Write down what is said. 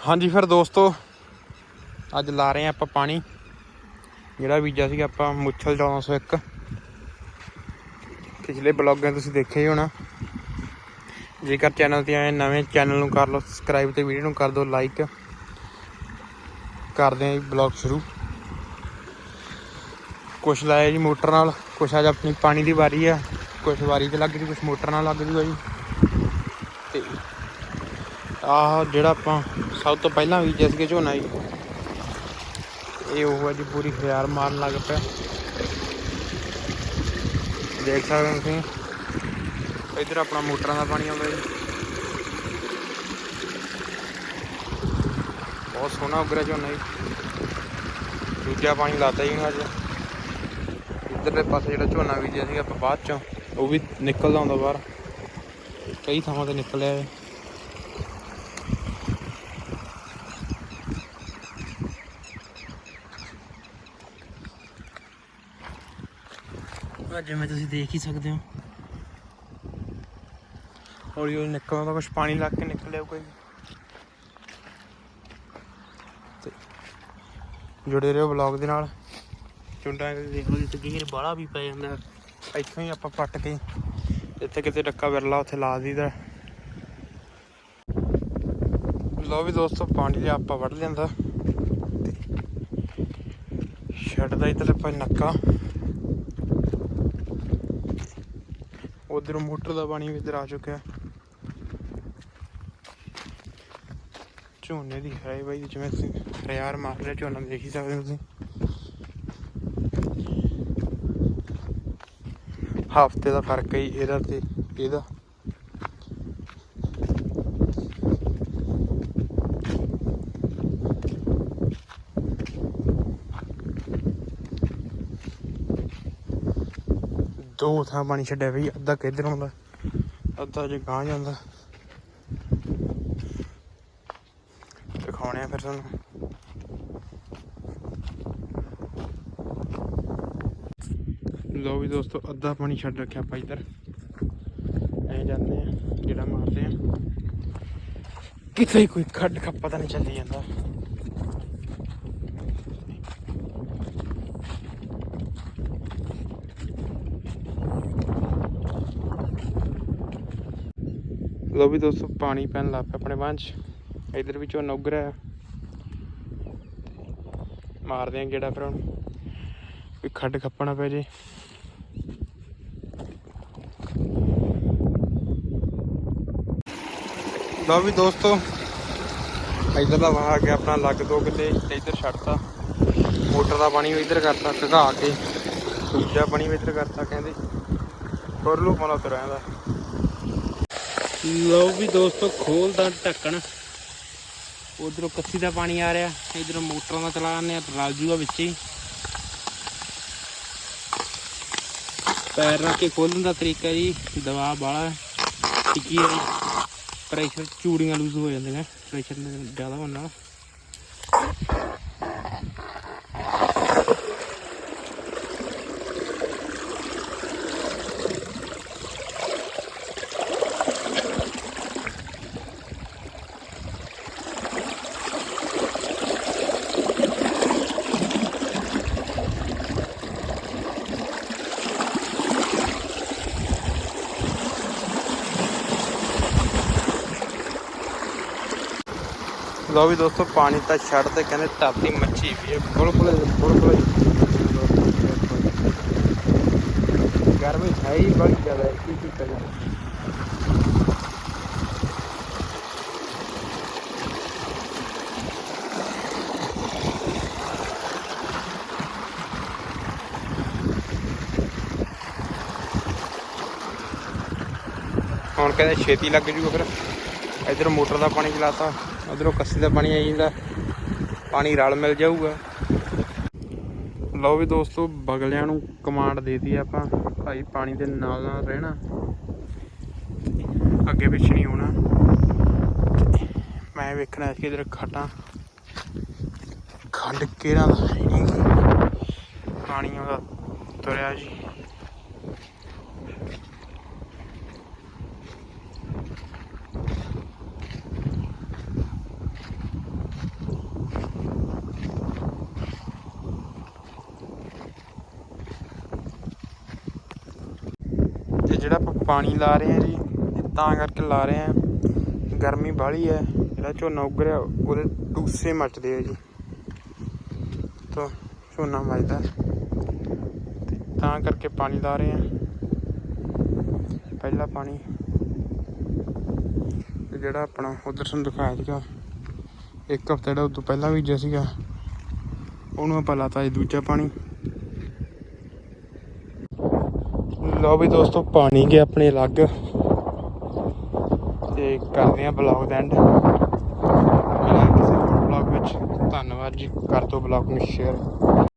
ਹਾਂਜੀ ਫਿਰ ਦੋਸਤੋ, ਅੱਜ ਲਾ ਰਹੇ ਆ ਆਪਾਂ ਪਾਣੀ। ਜਿਹੜਾ ਬੀਜਿਆ ਸੀਗਾ ਆਪਾਂ ਮੁੱਛਲ 1401 ਪਿਛਲੇ ਬਲੌਗਾਂ ਤੁਸੀਂ ਦੇਖਿਆ ਹੀ ਹੋਣਾ। ਜੇਕਰ ਚੈਨਲ ਤੇ ਆਏ ਨਵੇਂ ਚੈਨਲ ਨੂੰ ਕਰ ਲਓ ਸਬਸਕ੍ਰਾਈਬ ਤੇ ਵੀਡੀਓ ਨੂੰ ਕਰ ਦਿਓ ਲਾਈਕ ਕਰਦੇ ਆਂ ਬਲੌਗ ਸ਼ੁਰੂ। ਕੁਛ ਲਾਇਆ ਜੀ ਮੋਟਰ ਨਾਲ, ਕੁਛ ਅੱਜ ਆਪਣੀ ਪਾਣੀ ਦੀ ਵਾਰੀ ਆ। ਕੁਛ ਵਾਰੀ ਤੇ ਲੱਗ ਜੀ ਕੁਛ ਮੋਟਰ ਨਾਲ ਲੱਗ ਜੂਗਾ ਜੀ। ਤੇ ਆਹ ਜਿਹੜਾ ਆਪਾਂ ਸਭ ਤੋਂ ਪਹਿਲਾਂ ਬੀਜਿਆ ਸੀਗਾ ਝੋਨਾ ਜੀ। ਇਹ ਉਹ ਹੈ ਜੀ, ਪੂਰੀ ਖਿਆਰ ਮਾਰਨ ਲੱਗ ਪਿਆ। ਦੇਖ ਸਕਦੇ ਹੋ ਤੁਸੀਂ। ਇੱਧਰ ਆਪਣਾ ਮੋਟਰਾਂ ਦਾ ਪਾਣੀ ਆਉਂਦਾ ਜੀ। ਬਹੁਤ ਸੋਹਣਾ ਉਗਰਿਆ ਝੋਨਾ ਜੀ। ਦੂਜਾ ਪਾਣੀ ਲਾਤਾ ਜੀ ਅੱਜ। ਇੱਧਰਲੇ ਪਾਸੇ ਜਿਹੜਾ ਝੋਨਾ ਬੀਜਿਆ ਸੀਗਾ ਆਪਾਂ ਬਾਅਦ ਚੋਂ, ਉਹ ਵੀ ਨਿਕਲਦਾ ਹੁੰਦਾ ਬਾਹਰ। ਕਈ ਥਾਵਾਂ ਤੇ ਨਿਕਲਿਆ ਹੈ ਆਹ ਜਿਵੇਂ ਤੁਸੀਂ ਦੇਖ ਹੀ ਸਕਦੇ ਹੋ। ਹੌਲੀ ਹੌਲੀ ਨਿਕਲਦਾ ਤਾਂ ਕੁਝ ਪਾਣੀ ਲੱਗ ਕੇ ਨਿਕਲਿਆ ਕੋਈ ਤੇ ਜੁੜੇ ਰਹੋ ਵਲੌਗ ਦੇ ਨਾਲ। ਚੁੰਡਾਂ ਦੇ ਦੇਖ ਲਓ ਜਿੱਥੇ ਗੇਰ ਬਾਲਾ ਵੀ ਪੈ ਜਾਂਦਾ ਇੱਥੋਂ ਹੀ ਆਪਾਂ ਪੱਟ ਕੇ ਇੱਥੇ ਕਿਤੇ ਡੱਕਾ ਵਿਰਲਾ ਉੱਥੇ ਲਾ ਦਈਦਾ। ਲਓ ਵੀ ਦੋਸਤੋ, ਪਾਣੀ ਲਿਆ ਆਪਾਂ ਵੱਢ ਲਿਆਂਦਾ। ਛੱਡਦਾ ਇੱਧਰ ਆਪਾਂ ਨੱਕਾ। ਉਧਰੋਂ ਮੋਟਰ ਦਾ ਪਾਣੀ ਵੀ ਇੱਧਰ ਆ ਚੁੱਕਿਆ। ਝੋਨੇ ਦੀ ਹਰਾਈ ਬਾਈ ਜਿਵੇਂ ਤੁਸੀਂ ਹਰਿਆਰ ਮਾਰ ਰਿਹਾ ਝੋਨਾ ਦੇਖ ਹੀ ਸਕਦੇ ਹੋ ਤੁਸੀਂ। ਹਫ਼ਤੇ ਦਾ ਫ਼ਰਕ ਹੈ ਇਹਦਾ ਤੇ ਇਹਦਾ। ਦੋ ਥਾਂ ਪਾਣੀ ਛੱਡਿਆ ਬਈ ਅੱਧਾ ਕਿੱਧਰ ਆਉਂਦਾ, ਅੱਧਾ ਜੇ ਗਾਂ ਜਾਂਦਾ। ਦਿਖਾਉਣੇ ਆ ਫਿਰ ਤੁਹਾਨੂੰ। ਲੋ ਵੀ ਦੋਸਤੋ, ਅੱਧਾ ਪਾਣੀ ਛੱਡ ਰੱਖਿਆ ਆਪਾਂ ਇੱਧਰ। ਐ ਜਾਂਦੇ ਆ ਜਿਹੜਾ ਮਾਰਦੇ ਆ। ਕਿਤੇ ਕੋਈ ਖੱਡ ਖੱਪ ਪਤਾ ਨਹੀਂ ਚੱਲੀ ਜਾਂਦਾ। ਲੋ ਵੀ ਦੋਸਤੋ, ਪਾਣੀ ਪੈਣ ਲੱਗ ਪਿਆ ਆਪਣੇ ਬਾਂਹ 'ਚ ਇਧਰ ਵੀ ਝੋਨਾ ਉੱਗ ਰਿਹਾ। ਮਾਰਦੇ ਆ ਗੇੜਾ ਫਿਰ ਹੁਣ। ਵੀ ਖੱਡ ਖੱਪਣਾ ਪੈ ਜੇ। ਲਓ ਵੀ ਦੋਸਤੋ, ਇਧਰ ਦਾ ਵਹਾ ਗਿਆ ਆਪਣਾ ਲੱਗ ਦੋ ਕਿਤੇ ਤੇ ਇਧਰ ਛੱਡਤਾ। ਮੋਟਰ ਦਾ ਪਾਣੀ ਵੀ ਇਧਰ ਕਰਤਾ ਘਗਾ ਕੇ। ਦੂਜਾ ਪਾਣੀ ਵੀ ਇਧਰ ਕਰਤਾ ਕਹਿੰਦੇ। ਹੋਰ ਲੂ ਪਾਉਣਾ ਤੇ ਰਹਿੰਦਾ ਲਓ ਵੀ ਦੋਸਤੋ ਖੋਲਦਾ ਢੱਕਣ। ਉਧਰੋਂ ਕੱਸੀ ਦਾ ਪਾਣੀ ਆ ਰਿਹਾ। ਇਧਰੋਂ ਮੋਟਰਾਂ ਦਾ ਚਲਾ ਜਾਂਦੇ ਆ ਰਲ ਜੂਗਾ ਵਿੱਚ ਹੀ। ਪੈਰ ਰੱਖ ਕੇ ਖੋਲਣ ਦਾ ਤਰੀਕਾ ਜੀ ਦਬਾਅ ਬਾਲਾ ਟਿੱਕੀ ਹੈ ਪ੍ਰੈਸ਼ਰ ਚੂੜੀਆਂ ਲੂਜ਼ ਹੋ ਜਾਂਦੀਆਂ ਪ੍ਰੈਸ਼ਰ ਜ਼ਿਆਦਾ ਹੋਣ ਨਾਲ ਲਓ ਵੀ ਦੋਸਤੋ, ਪਾਣੀ ਤਾਂ ਛੱਡ ਤੇ ਕਹਿੰਦੇ ਧਰਤੀ ਮੱਛੀ ਵੀ ਹੈ। ਬੁਲਬੁਲ ਬੁਲਬੁਲ ਗਰਮੀ ਹੈ ਹੀ ਬੜੀ ਜ਼ਿਆਦਾ ਹੈ ਕੀ ਕੀਤਾ ਜਾਵੇ ਹੁਣ ਕਹਿੰਦੇ ਛੇਤੀ ਲੱਗ ਜੂਗਾ ਫਿਰ। ਇਧਰ ਮੋਟਰ ਦਾ ਪਾਣੀ ਚਲਾਤਾ। ਉਧਰੋਂ ਕੱਸੀ ਦਾ ਪਾਣੀ ਆਈ ਜਾਂਦਾ। ਪਾਣੀ ਰਲ ਮਿਲ ਜਾਊਗਾ। ਲਓ ਵੀ ਦੋਸਤੋ, ਬਗਲਿਆਂ ਨੂੰ ਕਮਾਂਡ ਦੇਤੀ ਆਪਾਂ। ਭਾਈ ਪਾਣੀ ਦੇ ਨਾਲ ਨਾਲ ਰਹਿਣਾ। ਅੱਗੇ ਪਿੱਛੇ ਨਹੀਂ ਹੋਣਾ। ਮੈਂ ਵੇਖਣਾ ਸੀ ਇਧਰ ਖਟਾਂ। ਖੰਡ ਕਿਹੜਾ ਦਾ ਪਾਣੀ ਉਹਦਾ ਤੁਰਿਆ ਜੀ। ਜਿਹੜਾ ਆਪਾਂ ਪਾਣੀ ਲਾ ਰਹੇ ਆ ਜੀ ਤਾਂ ਕਰਕੇ ਲਾ ਰਹੇ ਆ ਗਰਮੀ ਬਾਹਲੀ ਹੈ, ਜਿਹੜਾ ਝੋਨਾ ਉੱਗ ਰਿਹਾ, ਉਹਦੇ ਟੂਸੇ ਮੱਚਦੇ ਆ ਜੀ। ਤਾਂ ਝੋਨਾ ਮੱਚਦਾ। ਤੇ ਤਾਂ ਕਰਕੇ ਪਾਣੀ ਲਾ ਰਹੇ ਆ ਪਹਿਲਾ ਪਾਣੀ। ਤੇ ਜਿਹੜਾ ਆਪਣਾ ਉਧਰ ਤੁਹਾਨੂੰ ਦਿਖਾਇਆ ਸੀਗਾ, ਇੱਕ ਹਫ਼ਤਾ ਜਿਹੜਾ ਉਦੋਂ ਪਹਿਲਾਂ ਬੀਜਿਆ ਸੀਗਾ, ਉਹਨੂੰ ਆਪਾਂ ਲਾਤਾ ਜੀ ਦੂਜਾ ਪਾਣੀ। ਲਓ ਵੀ ਦੋਸਤੋ, ਪਾਣੀ ਗਿਆ ਆਪਣੇ ਅਲੱਗ। ਤੇ ਕਰਦੇ ਆ ਬਲੌਗ ਦਾ ਐਂਡ ਮਿਲਾਂਗੇ ਕਿਸੇ ਹੋਰ ਬਲੌਗ ਵਿੱਚ। ਧੰਨਵਾਦ ਜੀ। ਕਰ ਦਿਓ ਬਲੌਗ ਨੂੰ ਸ਼ੇਅਰ